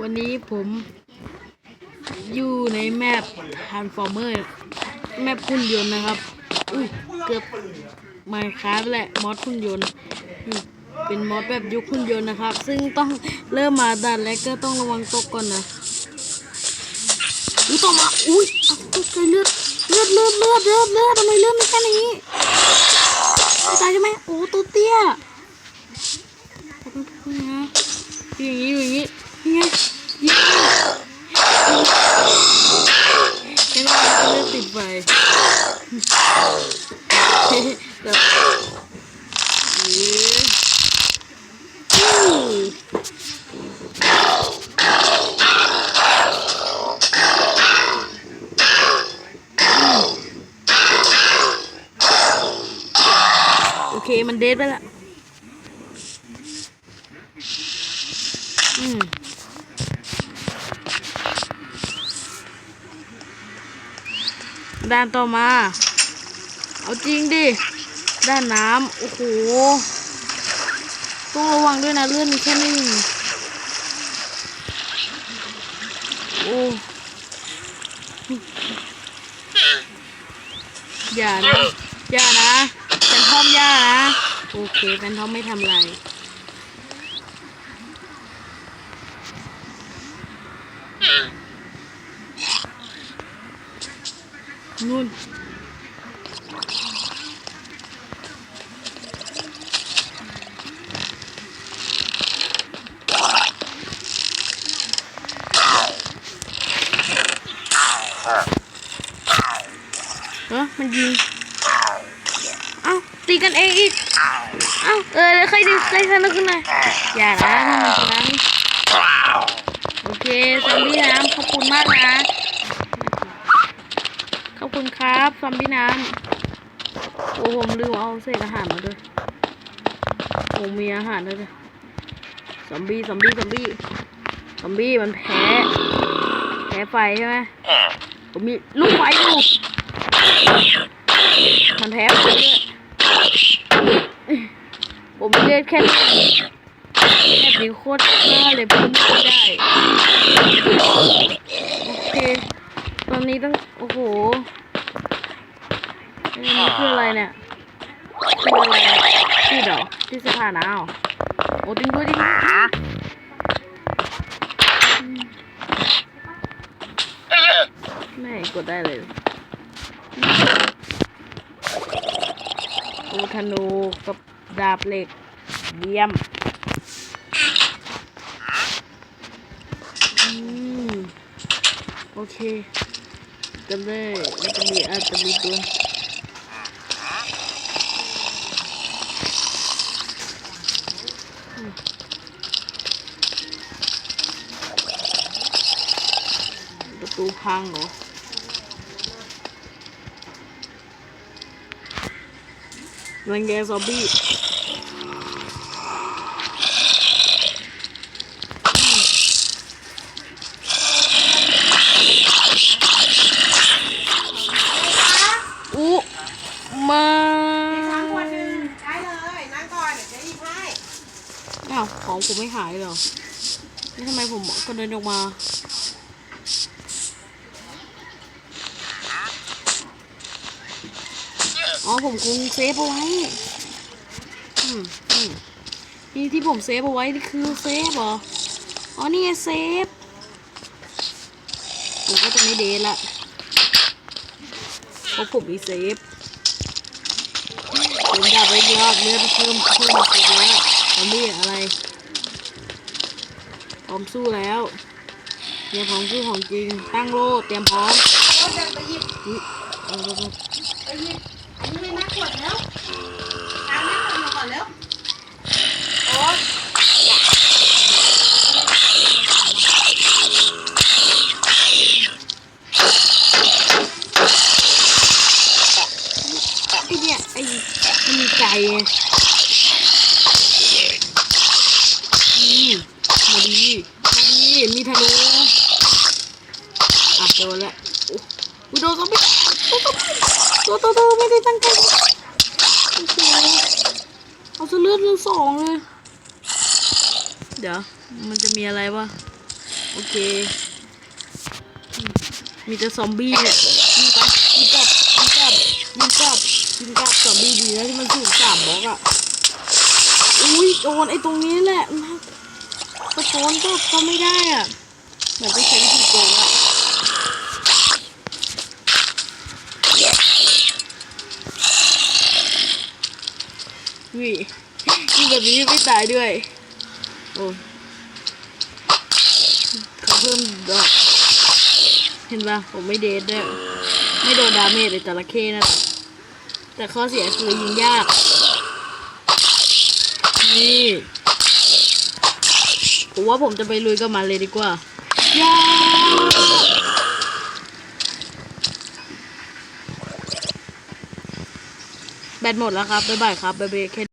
วันนี้ผมอยู่ในแมป Transformer แมปหุ่นยนต์นะครับ อุ้ย เกือบมาคราฟแหละมอดหุ่นยนต์นี่เป็นมอดแบบยุคหุ่นยนต์นะครับ ซึ่งต้องเริ่มมาดันแรกก็ต้องระวังตกก่อนนะอุ้ยต่อมา อุ้ยอะตกใจเลือดเลือดเลือดเลือดเลือดเลือดทำไมเลือดไม่แค่นี้ไม่ตายใช่ไหมโอ้ตัวเตี้ยนี่ไงอย่างนี้อย่างนี้ แบบโอเค มันเดทไปละอืมด้านต่อมา เอาจริงดิ ด้านน้ำ โอ้โห ต้องระวังด้วยนะเลื่อนมีแค่นึ่งโอ้อย่านะอย่านะแฟนทอมอย่านะ โอเคแฟนทอมไม่ทำไร นู่น เออมันยิงเอ้าตีกันเองอีกเอ้าเออใครดีใครชนะขึ้นหนอย่านะถ้ามันชนะโอเคซอมบี้น้ำขอบคุณมากนะ ขอบคุณครับซอมบี้น้ำโอ้ผมลืมเอาเศษอาหารมาด้วยโอ้มีอาหารด้วยด้วยซอมบี้ซอมบี้ซอมบี้ซอมบี้มันแพ้ แพ้ไฟใช่ไหมผมมีลูกไฟอยู่ มันแพ้ผมด้วยผมเลือดแค่แบบนี้โคตรน่าเลยพุ่งไม่ได้ โอเค ตอนนี้ต้อง โอ้โหอันนี้คืออะไรเนี่ยคืออะไรที่ดอกที่สถานะเหรอโอ้จริงด้วยจริงไม่กดได้เลย โอธนูกับดาบเหล็กเยี่ยมอืมโอเคกันเลยมันจะมีอาจจะมีตัวประตูพังเหรอ นังแกซอมบี้อุ๊มาน้ำขวดหนึ่งได้เลยนั่งก่อนเดี๋ยวจะหยิบให้อ้าวของผมไม่หายเหรอ นี่ทำไมผมก็เดินออกมา อ๋อผมคงเซฟเอาไว้อืมอืมนี่ที่ผมเซฟเอาไว้นี่คือเซฟเหรอ อ๋อนี่ไงเซฟ ผมก็จะไม่เดทละเพราะผมมีเซฟผมดับไว้อีกรอบเลือดเพิ่มเพิ่มมาอีกแล้วซอมบี้อะไรพร้อมสู้แล้วเนี่ยพร้อมสู้ของจริง ตั้งโล่เตรียมพร้อมก็เดินไปหยิบอุ๊ยเอาเอาเอาไปหยิบอันนี้ให้นั่ง ขวดแล้วตามนั่งขวดมาก่อนแล้วโอ๊ยไอเนี่ยไอมันมีไก่ไงอืมมาดี มาดี มีธนูอะโดนละโอ้ อุยโดนก็ไม่โดนก็ไม่ตัวตัวตัวไม่ได้ตั้งใจโอ้โหเอาซะเลือดเลือดสองเลยเดี๋ยวมันจะมีอะไรวะโอเค มีแต่ซอมบี้เนี่ยยิงไปยิงกลับยิงกลับยิงกลับยิงกลับซอมบี้ดีนะที่มันสูงสามบล็อกอะอุ้ยโดนไอ้ตรงนี้แหละนะสะท้อนก็ก็ไม่ได้อะเหมือนไปใช้วิธีโกงอะ วิยิงแบบนี้ไม่ตายด้วย โอ้เขาเพิ่มดอกเห็นปะผมไม่เดทด้วยไม่โดนดาเมจเลยจระเข้นะแต่ข้อเสียคือยิงยาก นี่ผมว่าผมจะไปลุยกับมันเลยดีกว่ายา แบตหมดแล้วครับบ๊ายบายครับบ๊ายบายแค่